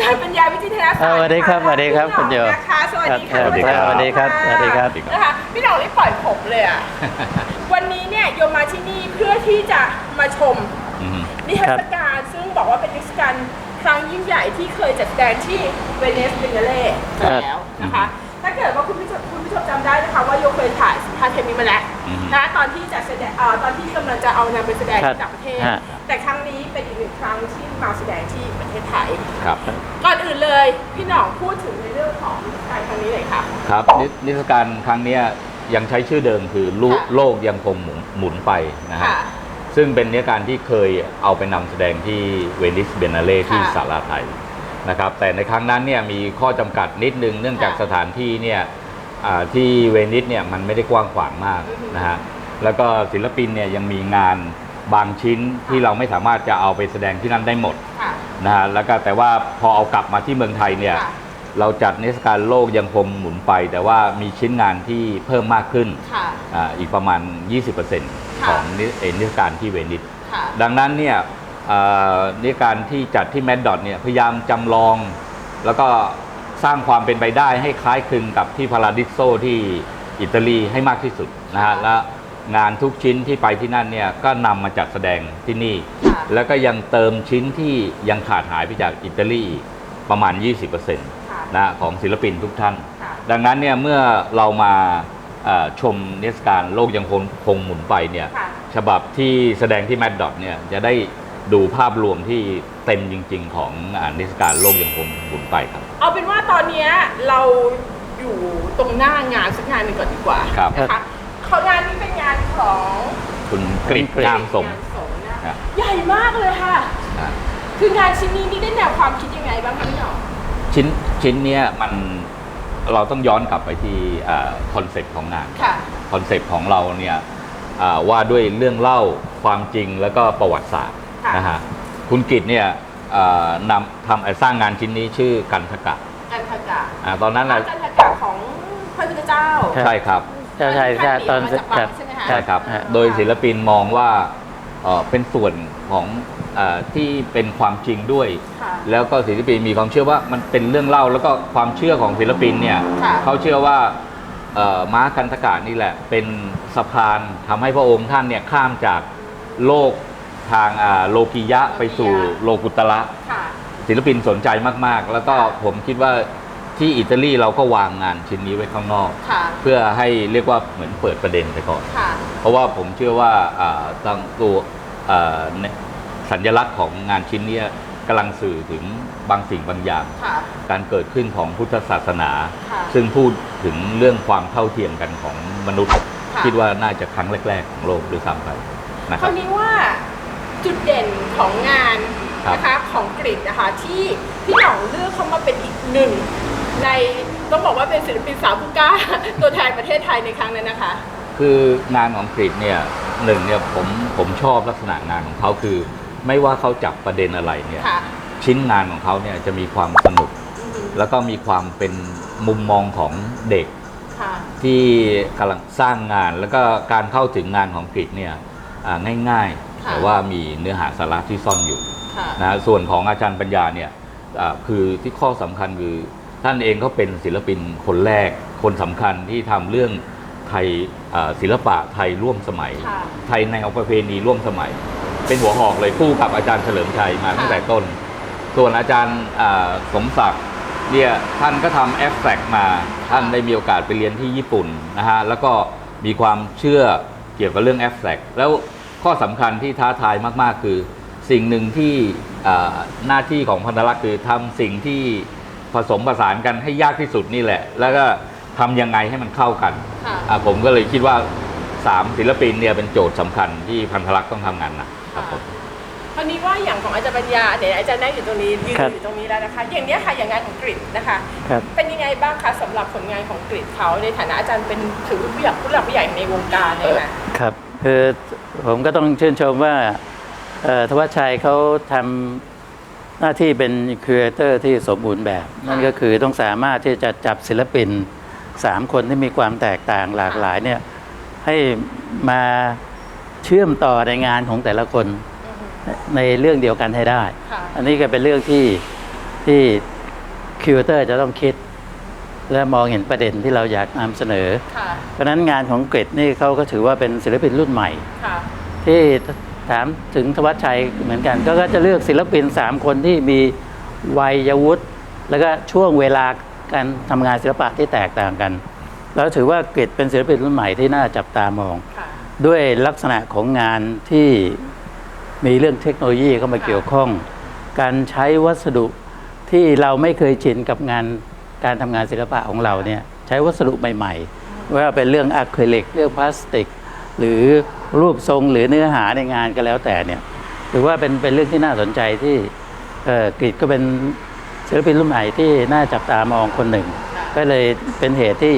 ค่ะอาจารย์ปัญญาวิจิตรศาสตร์เออสวัสดีครับสวัสดีครับคุณโยนะคะสวัสดีค่ะสวัสดีครับสวัสดีครับสวัสดีครับนะคะพี่หน่องได้ปล่อยผมเลยอะวันนี้เนี่ยโยมมาที่นี่เพื่อที่จะมาชมอืมนิทรรศการซึ่งบอกว่าเป็นนิทรรศการครั้งยิ่งใหญ่ที่เคยจัดแสดงที่เวเนสเบนเนเล่ครับแล้วนะคะ ถ้าเกิดว่าคุณผู้ชมคุณผู้ชมจำได้นะคะว่าโยเคยถ่ายสัมภาษณ์เทปนี้มาแล้วอืมนะตอนที่จัดแสดงเอ่อตอนที่กำลังจะเอานำไปแสดงครับที่ต่างประเทศ ฮะ แต่ครั้งนี้เป็นอีกหนึ่งครั้งที่มาแสดงที่ประเทศไทย ครับ ก่อนอื่นเลยพี่หน่องพูดถึงในเรื่องของการครั้งนี้เลยค่ะ ครับนินิทรรศการครั้งเนี้ยยังใช้ชื่อเดิมคือโลกค่ะ โลกยังคงหมุนหมุนไปนะฮะ ค่ะ ซึ่งเป็นนิทรรศการที่เคยเอาไปนำแสดงที่เวนิสเบนนาเล่ที่ค่ะ สาราไทย นะครับแต่ในครั้งนั้นเนี่ยมีข้อจำกัดนิดนึงเนื่องจากค่ะสถานที่เนี่ยอ่าที่เวนิสเนี่ยมันไม่ได้กว้างขวางมากอือฮึนะฮะแล้วก็ศิลปินเนี่ยยังมีงานบางชิ้นที่เราไม่สามารถจะเอาไปแสดงที่นั่นได้หมดค่ะนะฮะแล้วก็แต่ว่าพอเอากลับมาที่เมืองไทยเนี่ยค่ะเราจัดนิทรรศการโลกยังคงหมุนไป แต่ว่ามีชิ้นงานที่เพิ่มมากขึ้นค่ะอาอีกประมาณ 20%ของนิเอ่อนิทรรศการที่เวนิสค่ะดังนั้นเนี่ยเอ่อ นิทรรศการที่จัดที่แมดดอทเนี่ยพยายามจำลอง แล้วก็สร้างความเป็นไปได้ให้คล้ายคลึงกับที่พาราดิโซที่อิตาลีให้มากที่สุดนะฮะและงานทุกชิ้นที่ไปที่นั่นเนี่ยก็นำมาจัดแสดงที่นี่ค่ะแล้วก็ยังเติมชิ้นที่ยังขาดหายไปจากอิตาลีอีกประมาณ 20%นค่ะะของศิลปินทุกท่านค่ะดังนั้นเนี่ยเมื่อเรามาเอ่อชมนิทรรศการโลกยังคงคงหมุนไปเนี่ยค่ะฉบับที่แสดงที่แมดดอทเนี่ยจะได้ ดูภาพรวมที่เต็มจริง ๆ ของอ่านิทรรศการโลกยังคงหมุนไปครับ เอาเป็นว่าตอนเนี้ยเราอยู่ตรงหน้างานสักงานหนึ่งก่อนดีกว่าครับ นะคะเขางานนี้เป็นงานของคุณกริชงามสม งานสงฆ์นะครับ ใหญ่มากเลยค่ะ นะ คืองานชิ้นนี้นี่ได้แนวความคิดยังไงบ้างคะพี่หน่อง ชิ้นชิ้นเนี้ยมันเราต้องย้อนกลับไปที่คอนเซ็ปต์ของงานค่ะ คอนเซปต์ของเราเนี่ยอ่าว่าด้วยเรื่องเล่าความจริงแล้วก็ประวัติศาสตร์ ค่ะนะฮะคุณกิตเนี่ยอ่านำทำเอ่อสร้างงานชิ้นนี้ชื่อกันทกะกันทกะอ่าตอนนั้นพระนะกันทกะของพระพุทธเจ้าครับใช่ครับ ใช่ใช่ใช่ตอนมาจากคปารักบใช่ไหมคะ ใช่ครับ ฮะ โดยศิลปินมองว่าเอ่อเป็นส่วนของเออที่เป็นความจริงด้วย ค่ะ แล้วก็ศิลปินมีความเชื่อว่ามันเป็นเรื่องเล่าแล้วก็ความเชื่อของศิลปินเนี่ยค่ะเขาเชื่อว่าเอ่อม้ากันทกะนี่แหละ เป็นสะพานทำให้พระองค์ท่านเนี่ยข้ามจากโลก ทางอ่าโลกิยะไปสู่โลกุตระค่ะ ศิลปินสนใจมากๆ แล้วก็ผมคิดว่าที่อิตาลีเราก็วางงานชิ้นนี้ไว้ข้างนอก ค่ะ เพื่อให้เรียกว่าเหมือนเปิดประเด็นไปก่อน ค่ะ เพราะว่าผมเชื่อว่าอ่าตั้งตัวอ่าเนี่ยสัญลักษณ์ของงานชิ้นเนี้ยกำลังสื่อถึงบางสิ่งบางอย่าง ค่ะ การเกิดขึ้นของพุทธศาสนา ค่ะซึ่งพูดถึงเรื่องความเท่าเทียมกันของมนุษย์ ค่ะ คิดว่าน่าจะครั้งแรก ๆ ของโลกด้วยซ้ำไปนะคครัราบวนี้ว่า จุดเด่นของงานครับนะคะของกรีฑนะคะที่พี่หน่องเลือกเข้ามาเป็นอีกหนึ่งในต้องบอกว่าเป็นศิลปินสาวผู้กล้าตัวแทนประเทศไทยในครั้งนั้นนะคะ คืองานของกรีฑเนี่ยหนึ่งเนี่ยผมผมชอบลักษณะงานของเขาคือ ไม่ว่าเขาจับประเด็นอะไรเนี่ยค่ะชิ้นงานของเขาเนี่ยจะมีความสนุกอืมแล้วก็มีความเป็นมุมมองของเด็กค่ะที่กำลังสร้างงานแล้วก็การเข้าถึงงานของกรีฑเนี่ยอ่าง่ายๆค่ะ แต่ว่ามีเนื้อหาสาระที่ซ่อนอยู่ค่ะนะส่วนของอาจารย์ปัญญาเนี่ยอ่าคือที่ข้อสำคัญคือท่านเองก็เป็นศิลปินคนแรกคนสำคัญที่ทำเรื่องไทยอ่าศิลปะไทยร่วมสมัยค่ะไทยในเอาประเพณีร่วมสมัย เป็นหัวหอกเลยคู่กับอาจารย์เฉลิมชัยมาตั้งแต่ต้น ส่วนอาจารย์อ่าสมศักดิ์เนี่ยท่านก็ทำแอฟแฟกมา ท่านได้มีโอกาสไปเรียนที่ญี่ปุ่นนะฮะแล้วก็มีความเชื่อเกี่ยวกับเรื่องแอฟแฟกแล้ว ข้อสำคัญที่ท้าทายมาก ๆ คือ สิ่งหนึ่งที่อ่าหน้าที่ของพันธลักษณ์คือทำสิ่งที่ผสมผสานกันให้ยากที่สุดนี่แหละ แล้วก็ทำยังไงให้มันเข้ากันค่ะอ่าผมก็เลยคิดว่าสามศิลปินเนี่ยเป็นโจทย์สำคัญที่พันธลักษณ์ต้องทำงานหนะครับผมคราวนี้ว่าอย่างของอาจารย์ปัญญาเดี๋ยวอาจารย์นั่งอยู่ตรงนี้ยืนครับอยู่ตรงนี้แล้วนะคะ อย่างเนี้ยค่ะอย่างงานของกรีฑนะคะครับเป็นยังไงบ้างคะสำหรับผลงานของกรีฑเขาในฐานะอาจารย์เป็นถือผู้ใหญ่ผู้หลักผู้ใหญ่ในวงการเลยนะครับ คือผมก็ต้องชื่นชมว่าเอ่อทวัชชัยเขาทำหน้าที่เป็นครีเอเตอร์ที่สมบูรณ์แบบ นั่นก็คือต้องสามารถที่จะจับศิลปินสามคนที่มีความแตกต่างหลากหลายเนี่ยให้มาเชื่อมต่อในงานของแต่ละคนในเรื่องเดียวกันให้ได้ค่ะอันนี้ก็เป็นเรื่องที่ที่คิวเตอร์จะต้องคิด และมองเห็นประเด็นที่เราอยากนำเสนอค่ะเพราะฉะนั้นงานของกริดนี่เขาก็ถือว่าเป็นศิลปินรุ่นใหม่ค่ะที่ถามถึงธวัชชัยเหมือนกันก็ก็จะเลือกศิลปิน 3 คนที่มีวัยวุฒิแล้วก็ช่วงเวลาการทำงานศิลปะที่แตกต่างกัน แล้วถือว่ากริดเป็นศิลปินรุ่นใหม่ที่น่าจับตามองค่ะด้วยลักษณะของงานที่มีเรื่องเทคโนโลยีเข้ามาเกี่ยวข้อง การใช้วัสดุที่เราไม่เคยชินกับงาน การทำงานศิลปะของเราเนี่ยใช้วัสดุใหม่ๆว่าเป็นเรื่องอะคริลิกเรื่องพลาสติก หรือรูปทรงหรือเนื้อหาในงานก็แล้วแต่เนี่ยถือว่าเป็นเป็นเรื่องที่น่าสนใจที่กรีดก็เป็นศิลปินรุ่นใหม่ที่น่าจับตามองคนหนึ่ง ก็เลยเป็นเหตุที่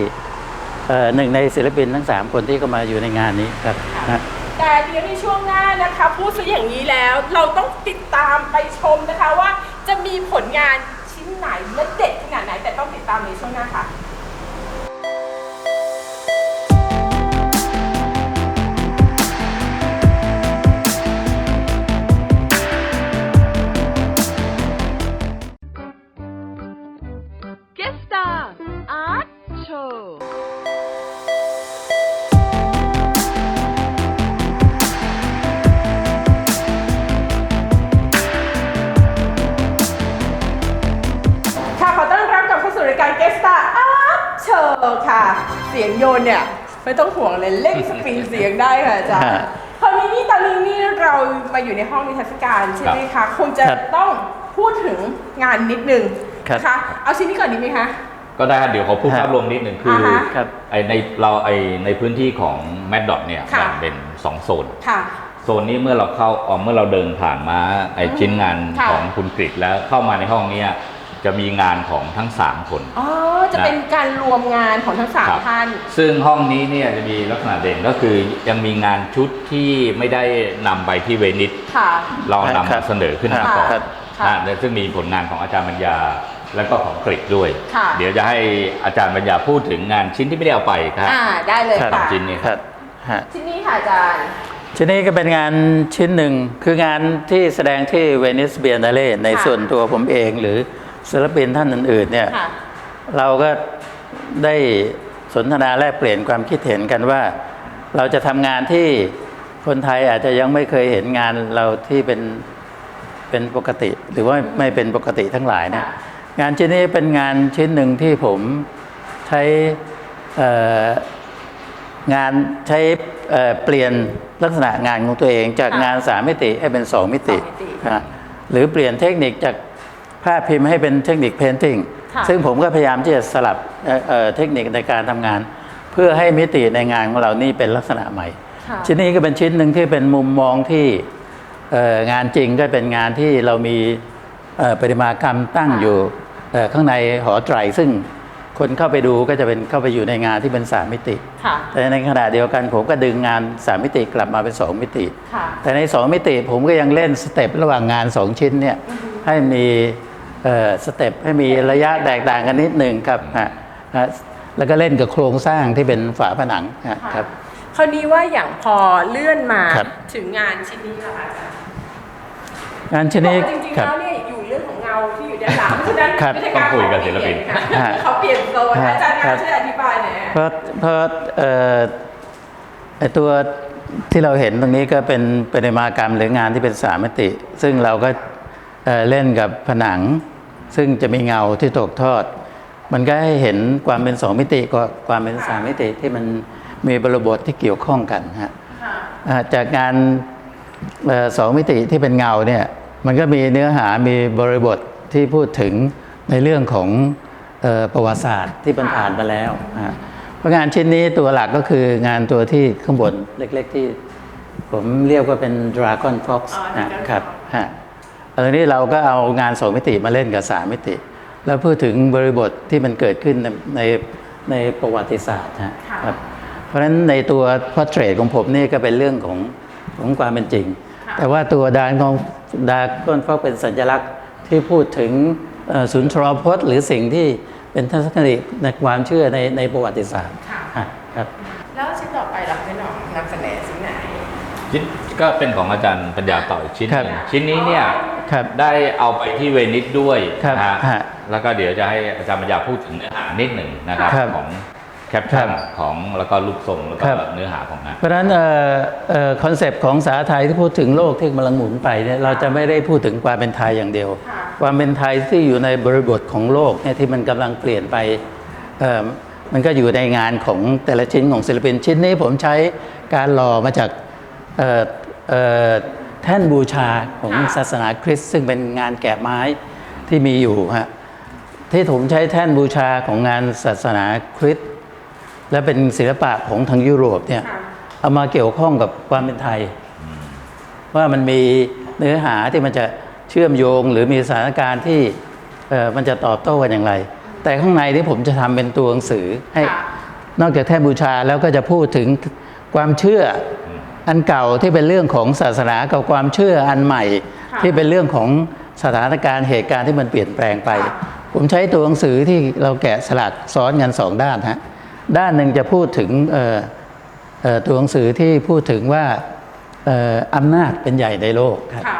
หนึ่งในศิลปินทั้งสามคนที่เข้ามาอยู่ในงานนี้ครับนะแต่เดี๋ยวในช่วงหน้านะคะพูดซะอย่างนี้แล้วเราต้องติดตามไปชมนะคะว่าจะมีผลงาน ไหนและเด็ดขนาดไหนแต่ต้องติดตามในช่วงหน้าค่ะ ได้ค่ะอาจารย์ฮะคราวนี้นี่ตอนนี้นี่เรามาอยู่ในห้องนิทรรศการใช่ไหมคะคงจะครับต้องพูดถึงงานนิดนึงครับ นะคะเอาชิ้นนี้ก่อนดีไหมคะ ก็ได้ครับเดี๋ยวขอพูดฮะ ภาพรวมนิดหนึ่งคือฮะครับ ไอในเราไอในพื้นที่ของแมดดอทเนี่ยค่ะ แบ่งเป็น 2 โซน ค่ะ โซนนี้เมื่อเราเข้าอ๋อเมื่อเราเดินผ่านมาไอชิ้นงานค่ะของคุณกริดแล้วเข้ามาในห้องเนี้ย จะมีงานของทั้ง 3 คน อ๋อ จะเป็นการรวมงานของทั้งสามครับ ท่าน ซึ่งห้องนี้เนี่ยจะมีลักษณะเด่นก็คือยังมีงานชุดที่ไม่ได้นำไปที่เวนิสค่ะ เรานำครัมาบเสนอขึ้นมาค่ะก่อนครับ ค่ะอ่าและซึ่งมีผลงานของอาจารย์ปัญญาแล้วก็ของกริดด้วย ค่ะ เดี๋ยวจะให้อาจารย์ปัญญาพูดถึงงานชิ้นที่ไม่ได้เอาไปครับ อ่า ได้เลยครับ ค่ะชิ้นนี้ครับฮะชิ้นนี้ค่ะอาจารย์ ชิ้นนี้ก็เป็นงานชิ้นหนึ่งคืองานที่แสดงที่เวนิสเบียน a เล่ในค่ะ ส่วนตัวผมเองหรือ ศิลปินท่านอื่นๆเนี่ยค่ะ เราก็ได้สนทนาแลกเปลี่ยนความคิดเห็นกันว่า เราจะทำงานที่คนไทยอาจจะยังไม่เคยเห็นงานเราที่เป็นเป็นปกติ หรือว่าไม่เป็นปกติทั้งหลายเนี่ย ค่ะ งานชิ้นนี้เป็นงานชิ้นหนึ่งที่ผมใช้เอ่องานใช้เอ่อเปลี่ยนลักษณะงานของตัวเองจากค่ะงานสามมิติให้เป็นสองมิติสองมิติฮะหรือเปลี่ยนเทคนิคจาก ภาพพิมพ์ให้เป็นเทคนิคเพนติ้งค่ะซึ่งผมก็พยายามที่จะสลับเอ่อเอ่อเทคนิคในการทำงาน เพื่อให้มิติในงานของเรานี่เป็นลักษณะใหม่ค่ะชิ้นนี้ก็เป็นชิ้นหนึ่งที่เป็นมุมมองที่เอ่องานจริงก็เป็นงานที่เรามีเอ่อประติมากรรมตั้งอยู่เอ่อข้างในหอไตรซึ่งคนเข้าไปดูก็จะเป็นเข้าไปอยู่ในงานที่เป็นสามมิติค่ะแต่ในขณะเดียวกันผมก็ดึงงานสามมิติกลับมาเป็นสองมิติค่ะแต่ในสองมิติผมก็ยังเล่นสเต็ประหว่างงานสองชิ้นเนี่ยให้มีเอ่อ สเต็ปให้มีระยะแตกต่างกันนิดหนึ่งครับฮะฮะแล้วก็เล่นกับโครงสร้างที่เป็นฝาผนังฮะครับคราวนี้ว่าอย่างพอเลื่อนมาครับถึงงานชิ้นนี้แล้วค่ะอาจารย์งานชิ้นนี้จริงๆครับแล้วเนี่ยอยู่เรื่องของเงาที่อยู่ด้านหลังเพราะฉะนั้นครับไม่ใช่การต้องคุยกับศิลปินค่ะฮะเขาเปลี่ยนโซนฮะอาจารย์ครังานบช่วยอธิบายหน่อยเพราะเพราะเอ่อไอตัวที่เราเห็นตรงนี้ก็เป็นประติมากรรมหรืองานที่เป็นสามมิติ ซึ่งเราก็ เอ่อเล่นกับผนัง ซึ่งจะมีเงาที่ตกทอด มันก็ให้เห็นความเป็นสองมิติกับความเป็นสามมิติที่มันมีบริบทที่เกี่ยวข้องกันฮะค่ะอ่าจากงานเอ่อสองมิติที่เป็นเงาเนี่ยมันก็มีเนื้อหามีบริบทที่พูดถึงในเรื่องของเอ่อประวัติศาสตร์ที่มันผ่านมาแล้วอ่าเพราะงานชิ้นนี้ตัวหลักก็คืองานตัวที่ข้างบนเล็กๆที่ ผมเรียกว่าเป็น Dragon Fox อ๋อนะ Dragon ครับฮะ อันนี้เราก็เอางานสองมิติมาเล่นกับสามมิติ แล้วพูดถึงบริบทที่มันเกิดขึ้นในในในประวัติศาสตร์ฮะค่ะครับเพราะฉะนั้นในตัวพอร์เทรตของผมนี่ก็เป็นเรื่องของของความเป็นจริงค่ะแต่ว่าตัวดานของดาก้อนฟอกเป็นสัญลักษณ์ที่พูดถึงเอ่อสุนทรพจน์ หรือสิ่งที่เป็นทัศนคติในความเชื่อในในประวัติศาสตร์ค่ะฮะครับแล้วชิ้นต่อไปล่ะพี่หน้องนำเสนอชิ้นไหนชิ้นก็เป็นของอาจารย์ปัญญาต่ออีกชิ้นหครับนึ่งชิ้นนี้เนี่ย ครับได้เอาไปที่เวนิสด้วยครับนะฮะฮะแล้วก็เดี๋ยวจะให้อาจารย์ปัญญาพูดถึงเนื้อหานิดหนึ่งนะครับครับของแคปชั่นครับของแล้วก็รูปทรงแล้วก็ครับ เนื้อหาของงาน เพราะฉะนั้นคอนเซปต์ของสาไทยที่พูดถึงโลกที่กำลังหมุนไปเนี่ยเราจะไม่ได้พูดถึงความเป็นไทยอย่างเดียวค่ะความเป็นไทยที่อยู่ในบริบทของโลกเนี่ยที่มันกำลังเปลี่ยนไปเอ่อมันก็อยู่ในงานของแต่ละชิ้นของศิลปินชิ้นนี้ผมใช้การหล่อมาจากเอ่อเอ่อแท่นบูชาของค่ะศาสนาคริสต์ซึ่งเป็นงานแกะไม้ที่มีอยู่ฮะที่ผมใช้แท่นบูชาของงานศาสนาคริสต์และเป็นศิลปะของทางยุโรปเนี่ยค่ะเอามาเกี่ยวข้องกับความเป็นไทย ว่ามันมีเนื้อหาที่มันจะเชื่อมโยงหรือมีสถานการณ์ที่เอ่อมันจะตอบโต้กันอย่างไร แต่ข้างในที่ผมจะทำเป็นตัวหนังสือให้ค่ะนอกจากแท่นบูชาแล้วก็จะพูดถึงความเชื่อ ออันเก่าที่เป็นเรื่องของศาสนากับความเชื่ออันใหม่ค่ะที่เป็นเรื่องของสถานการณ์เหตุการณ์ที่มันเปลี่ยนแปลงไปค่ะผมใช้ตัวหนังสือที่เราแกะสลักซ้อนกันสองด้านฮะด้านหนึ่งจะพูดถึงเอ่อเอ่อตัวหนังสือที่พูดถึงว่าเอ่ออำนาจเป็นใหญ่ในโลกครับค่ะ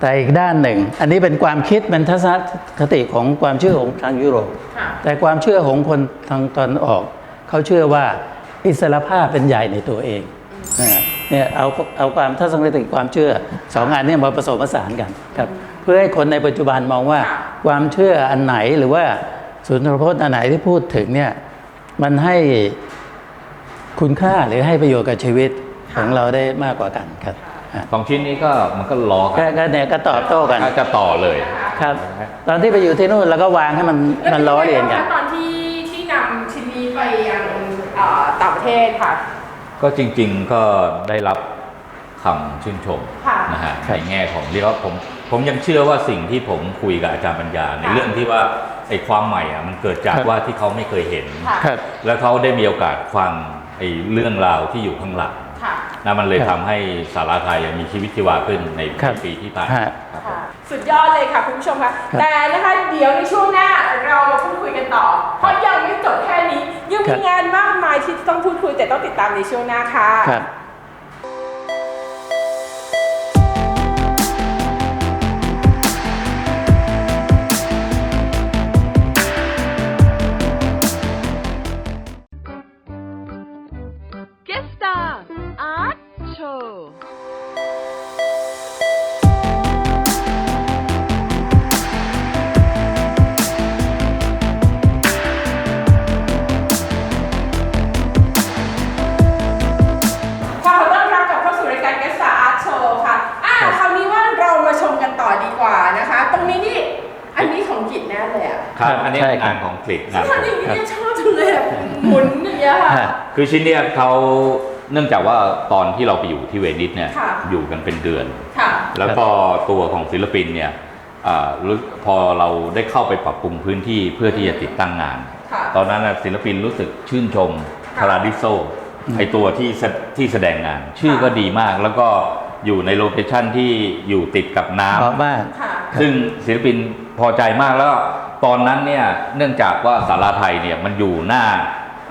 แต่อีกด้านหนึ่ง อันนี้เป็นความคิดเป็นทัศนคติของความเชื่อของทางยุโรปค่ะแต่ความเชื่อของคนทางตอนออก เขาเชื่อว่าอิสรภาพเป็นใหญ่ในตัวเองนะ เนี่ยเอาเอาความทัศนคติความเชื่อสองงานนี้มาผสมผสานกันครับเพื่อให้คนในปัจจุบันมองว่าค่ะความเชื่ออันไหนหรือว่าสุนทรพจน์อันไหนที่พูดถึงเนี่ยมันให้คุณค่าหรือให้ประโยชน์กับชีวิตของเราได้มากกว่ากันครับฮะสองชิ้นนี้ก็มันก็ล้อก็กันก็เนี่ยก็ตอบโต้กันถ้าจะต่อเลยครับ ตอนที่ไปอยู่ที่นู่นเราก็วางให้มันมันล้อเลียนกันแล้วตอนที่ที่นำชิ้นนี้ไปยังเอ่อต่างประเทศค่ะ ก็จริงๆก็ได้รับคำชื่นชมค่ะ นะฮะในแง่ของเรียกว่าผมผมยังเชื่อว่าสิ่งที่ผมคุยกับอาจารย์ปัญญา ในเรื่องที่ว่าไอ้ความใหม่อะมันเกิดจากครับว่าที่เขาไม่เคยเห็น ค่ะ ครับ แล้วเขาได้มีโอกาสฟังไอ้เรื่องราวที่อยู่ข้างหลังค่ะ นะมันเลยครัทำบให้สาราไทยมีชีวิตชีวาขึ้นในครับ ปีที่ผ่านฮะ ครับผม ค่ะสุดยอดเลยค่ะคุณผู้ชมค่ะ ครับแต่นะคะเดี๋ยวในช่วงหน้าเรามาพูดคุยกันต่อ เพราะยังไม่จบแค่นี้ ยังครัมีบ งานมากมายที่ต้องพูดคุยแต่ต้องติดตามในช่วงหน้าค่ะ ครับ ใช่เป็นครับ งานของกรีกงานทำอย่างนี้เนี่ยชอบจังเลยอะหมุนอย่างเงี้ยค่ะฮะคือชิ้นเนี้ยเขาเนื่องจากว่าตอนที่เราไปอยู่ที่เวนิสเนี่ยค่ะ อยู่กันเป็นเดือน ค่ะ แล้วก็ตัวของศิลปินเนี่ยอ่ารู้พอเราได้เข้าไปปรับปรุงพื้นที่เพื่อที่จะติดตั้งงาน ค่ะ ตอนนั้นน่ะศิลปินรู้สึกชื่นชมค่ะ พาราดิโซไอตัวที่แสที่แสดงงาน ชื่อก็ดีมากแล้วก็อยู่ในโลเคชั่นที่อยู่ติดกับน้เพราะว่า ค่ะำซึ่งศิลปินพอใจมากแล้ว ตอนนั้นเนี่ยเนื่องจากว่าสาราไทยเนี่ยมันอยู่หน้า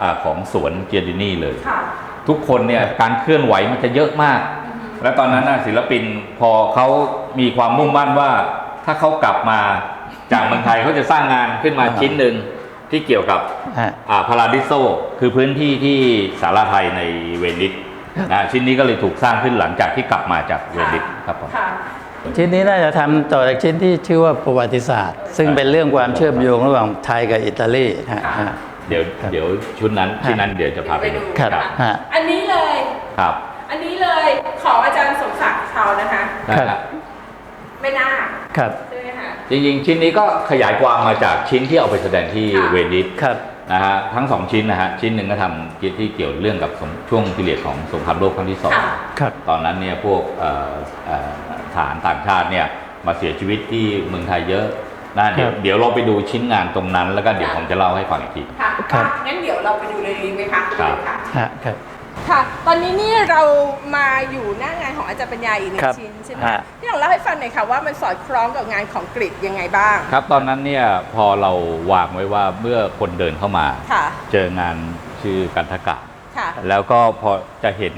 อาของสวนเกียรดินี่เลยค่ะทุกคนเนี่ยการเคลื่อนไหวมันจะเยอะมาก และตอนนั้นน่ะศิลปินพอเขามีความมุ่งมั่นว่า ถ้าเขากลับมาจากเมืองไทยเขาจะสร้างงานขึ้นมาอ่าชิ้นหนึ่งที่เกี่ยวกับฮะพาราดิโซ คือพื้นที่ที่สาราไทยในเวนิสครับนะชิ้นนี้ก็เลยถูกสร้างขึ้นหลังจากที่กลับมาจากเวนิสครับผมค่ะ ชิ้นนี้น่าจะทำต่อจากชิ้นที่ชื่อว่าประวัติศาสตร์ ซึ่งเป็นเรื่องความเชื่อมโยงระหว่างไทยกับอิตาลีฮะฮะ เดี๋ยวครับ เดี๋ยวชุดนั้นชิ้นนั้นเดี๋ยวจะพาไปดูครับครับฮะ อันนี้เลย ครับอันนี้เลยของอาจารย์สมศักดิ์เขานะคะ ได้คครัรับบไม่น่าครับ ใช่ไหมคะ จริงๆ ชิ้นนี้ก็ขยายความมาจากชิ้นที่เอาไปแสดงที่ค่ะ เวนิสครับ นะฮะทั้งสองชิ้นนะฮะชิ้นหนึ่งก็ทำที่เกี่ยวเรื่องกับสงช่วงพิเรียดของสงครามโลกครั้งที่สอง ค่ะ ครับ ตอนนั้นเนี่ยพวกเอ่อเอ่อ ทหารต่างชาติเนี่ยมาเสียชีวิตที่เมืองไทยเยอะนะเดี๋ยวครับ เดี๋ยวเราไปดูชิ้นงานตรงนั้น แล้วก็เดี๋ยวผมจะเล่าให้ฟังอีกที ค่ะครับอะงั้นเดี๋ยวเราไปดูเลยดีไหมคะครับ ค่ะ ฮะครับ ค่ะ ตอนนี้นี่เรามาอยู่หน้างานของอาจารย์ปัญญาอีกหนึ่ครังบชิ้นใช่ไหมฮะพี่ลองเล่าให้ฟังหน่อยค่ะว่ามันสอดคล้องกับงานของกรีกยังไงบ้าง ครับตอนนั้นเนี่ยพอเราวางไว้ว่าเมื่อคนเดินเข้ามา ค่ะ เจองานชื่อกันทกะ ค่ะ แล้วก็พอจะเห็น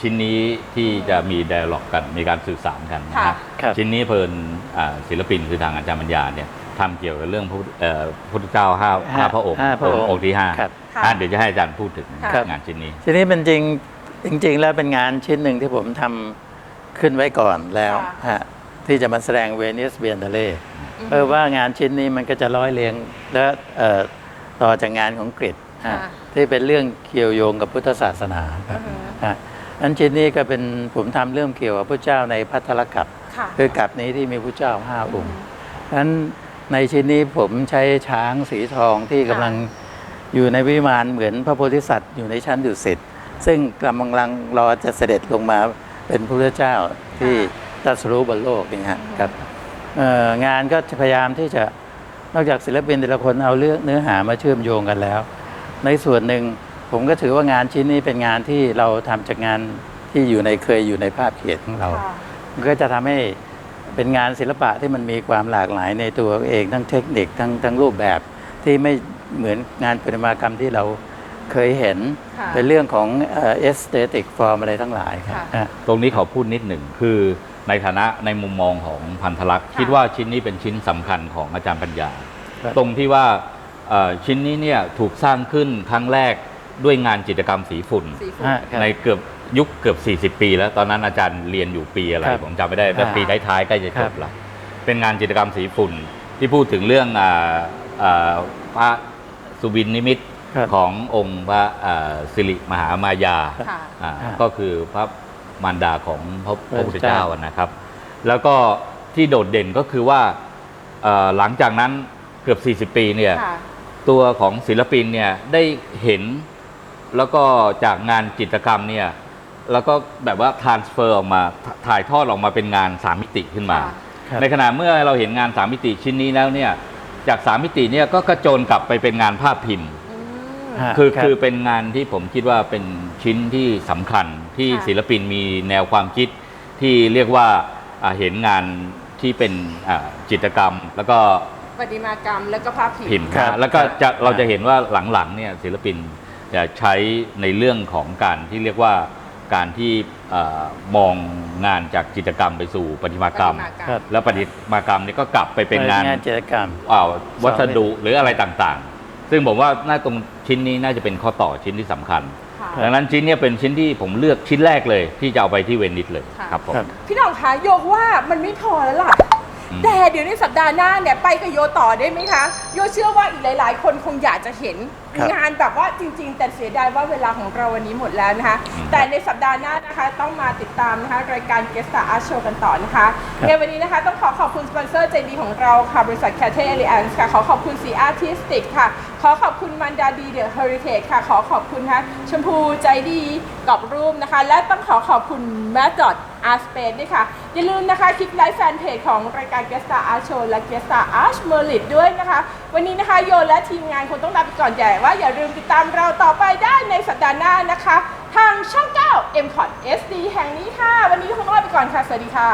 ชิ้นนี้ที่จะมีไดอะล็อกกันมีการสื่อสารกันนะค่ะฮะครับ ชิ้นนี้เพลินอ่าศิลปินคือทางอาจารย์ปัญญาเนี่ยทำเกี่ยวกับเรื่องพระพุทธเอ่อพุทธเจ้าห้าห้าพระองค์ห้าพระองค์องค์ที่ห้าครับ ค่ะอะเดี๋ยวจะให้อาจารย์พูดถึงครับ งานชิ้นนี้ ทีนี้เป็นจริงจริง ๆ แล้วเป็นงานชิ้นหนึ่งที่ผมทำขึ้นไว้ก่อนแล้วค่ะฮะที่จะมาแสดงเวนิสเบียนทะเลเออว่างานชิ้นนี้มันก็จะร้อยเรียงและเอ่อต่อจากงานของกรีฑฮะค่ะ ที่เป็นเรื่องเกี่ยวโยงกับพุทธศาสนาครับอือฮึฮะ อันชิ้นนี้ก็เป็นผมทำเรื่องเกี่ยวกับพระเจ้าในพัทธรกัปค่ะคือกับนี้ที่มีพระเจ้าห้าองค์ฉะนั้นในชิ้นนี้ผมใช้ช้างสีทองที่กำลังอยู่ในวิมานเหมือนพระโพธิสัตว์อยู่ในชั้นดุสิตซึ่งกำลังรอจะเสด็จลงมาเป็นพระพุทธเจ้าที่ตรัสรู้บนโลกนี่ฮะครับเอ่องานก็พยายามที่จะนอกจากศิลปินแต่ละคนเอาเรื่องเนื้อหามาเชื่อมโยงกันแล้ว ในส่วนหนึ่ง ผมก็ถือว่างานชิ้นนี้เป็นงานที่เราทำจากงานที่อยู่ในเคยอยู่ในภาพเขียนของเราค่ะมันก็จะทำให้เป็นงานศิลปะที่มันมีความหลากหลายในตัวเองทั้งเทคนิคทั้งทั้งรูปแบบที่ไม่เหมือนงานประติมากรรมที่เราเคยเห็นค่ะเป็นเรื่องของเอสเตติกฟอร์มอะไรทั้งหลายครับค่ะอะตรงนี้ขอพูดนิดหนึ่งคือในฐานะในมุมมองของพันธลักษณ์ค่ะคิดว่าชิ้นนี้เป็นชิ้นสำคัญของอาจารย์ปัญญาครับตรงที่ว่าเอ่อชิ้นนี้เนี่ยถูกสร้างขึ้นครั้งแรก ด้วยงานจิตรกรรมสีฝุ่น สีฝุ่น อะครับ ในเกือบยุคเกือบ 40 ปี แล้วตอนนั้นอาจารย์เรียนอยู่ปีอะไร ครับผมจำไม่ได้แต่อ่าปีท้ายๆใกล้จะคจรับบละเป็นงานจิตรกรรมสีฝุ่น ที่พูดถึงเรื่องอ่าอ่าพระสุบินนิมิตครับขององค์พระอ่าสิริมหามายาค่ะ อ่าอ่าก็คือพระมารดาของพระพพระระพุพุททธธเจ้าเจ้านะครับ แล้วก็ที่โดดเด่นก็คือว่าเอ่อหลังจากนั้นเกือบ 40 ปีเนี่ย ค่ะ ตัวของศิลปินเนี่ยได้เห็น แล้วก็จากงานจิตรกรรมเนี่ยแล้วก็แบบว่า transfer ออกมาถถ่ายทอดออกมาเป็นงานสามมิติขึ้นมาค่ะครับในขณะเมื่อเราเห็นงานสามมิติชิ้นนี้แล้วเนี่ยจากสามมิติเนี่ยก็กระโจนกลับไปเป็นงานภาพพิมพ์อืมฮะคือรับคือเป็นงานที่ผมคิดว่าเป็นชิ้นที่สำคัญที่ค่ะศิลปินมีแนวความคิดที่เรียกว่าอ่าเห็นงานที่เป็นอ่าจิตรกรรม แล้วก็ประติมากรรมแล้วก็ภาพพิมพ์ครับนะแล้วก็ครับจะเราจะเห็นว่าหลังๆเนี่ยศิลปิน จะใช้ในเรื่องของการที่เรียกว่าการที่เอ่อมองงานจากจิตรกรรมไปสู่ประติมากรรมประติมากรรม ครับ แล้วประติมากรรมนี่ก็กลับไปเป็นงานงาน จิตรกรรม อ่าวัสดุหรืออะไรต่างๆ ซึ่งผมว่าน่าตรงชิ้นนี้น่าจะเป็นข้อต่อชิ้นที่สำคัญ ค่ะดังนั้นชิ้นเนี้เป็นชิ้นที่ผมเลือกชิ้นแรกเลย ที่จะเอาไปที่เวนิสเลยค่ะครับผม ครับ พี่หน้องคะโยกว่ามันไม่พอแล้วล่ะอืม แต่เดี๋ยวในสัปดาห์หน้าเนี่ยไปกับโยต่อได้ไหมคะ โยเชื่อว่าอีกหลาย ๆ คนคงอยากจะเห็นครับ งานแบบว่าจริง ๆ แต่เสียดายว่าเวลาของเราวันนี้หมดแล้วนะคะ แต่ในสัปดาห์หน้านะคะต้องมาติดตามนะคะรายการ g u e s t a r Art Show กันต่อนะคะครับในวันนี้นะคะต้องขอขอบคุณสปอนเซอร์ใจดีของเราค่ะบริษัท c a t e a l l i a n c e ค่ะขอขอบคุณสีอาร์ติสติกค่ะ ขอขอบคุณมันดาดีเดอะเฮอริเทจค่ะขอขอบคุณค่ะชมพูใจดีกรอบรูปนะคะ และต้องขอขอบคุณแม d ดอ อาร์สเปนด้ค่ะ อย่าลืมนะคะคลิกไลค์แฟนเพจของรายการเกสตาอาร์โชและเกสตาอาร์ชเมอร์ลิด้วยนะคะ วันนี้นะคะโยและทีมงานคงต้องลาไปก่อนแต่ว่าอย่าลืมติดตามเราต่อไปได้ในสัปดาห์หน้านะคะ ทางช่อง 9 m c o t SD แห่งนี้ค่ะ วันนี้คงต้องลาไปก่อนค่ะ สวัสดีค่ะ